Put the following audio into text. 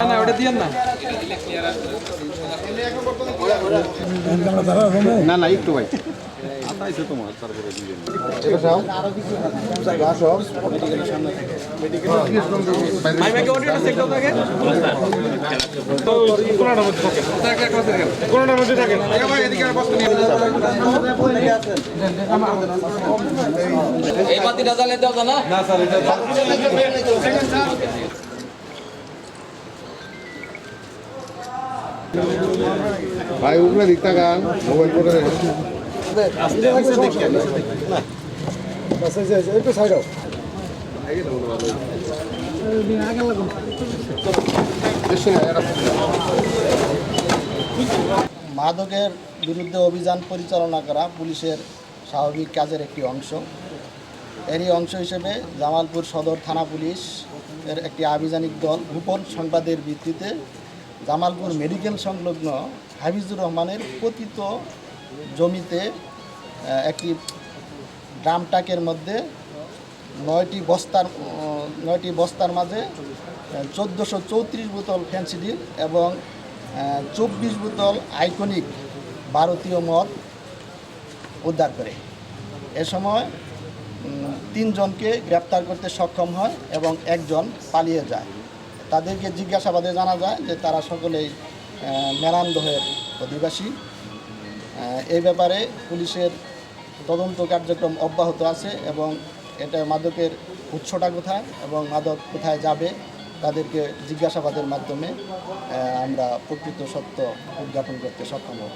না ওটা দিয়েন না না না একটু ভাই তোমার তারপরে দিয়ে ভাই দাও উপরে দিক তাকান মোবাইল করে মাদকের বিরুদ্ধে অভিযান পরিচালনা করা পুলিশের স্বাভাবিক কাজের একটি অংশ। এরই অংশ হিসেবে জামালপুর সদর থানা পুলিশ এর একটি আভিযানিক দল গোপন সংবাদের ভিত্তিতে জামালপুর মেডিকেল সংলগ্ন হাফিজুর রহমানের পতিত জমিতে একটি ড্রাম ট্রাকের মধ্যে নয়টি বস্তার নয়টি বস্তার মাঝে চোদ্দোশো চৌত্রিশ বোতল ফ্যান্সিডিল এবং চব্বিশ বোতল আইকনিক ভারতীয় মদ উদ্ধার করে। এ সময় তিনজনকে গ্রেপ্তার করতে সক্ষম হয় এবং একজন পালিয়ে যায়। তাদেরকে জিজ্ঞাসাবাদে জানা যায় যে তারা সকলেই আহ, মেরামদহের অধিবাসী। এই ব্যাপারে পুলিশের তদন্ত কার্যক্রম অব্যাহত আছে এবং এটা মাদকের উৎসটা কোথায় এবং মাদক কোথায় যাবে তাদেরকে জিজ্ঞাসাবাদের মাধ্যমে আমরা প্রকৃত সত্য উদ্ঘাটন করতে সক্ষম হব।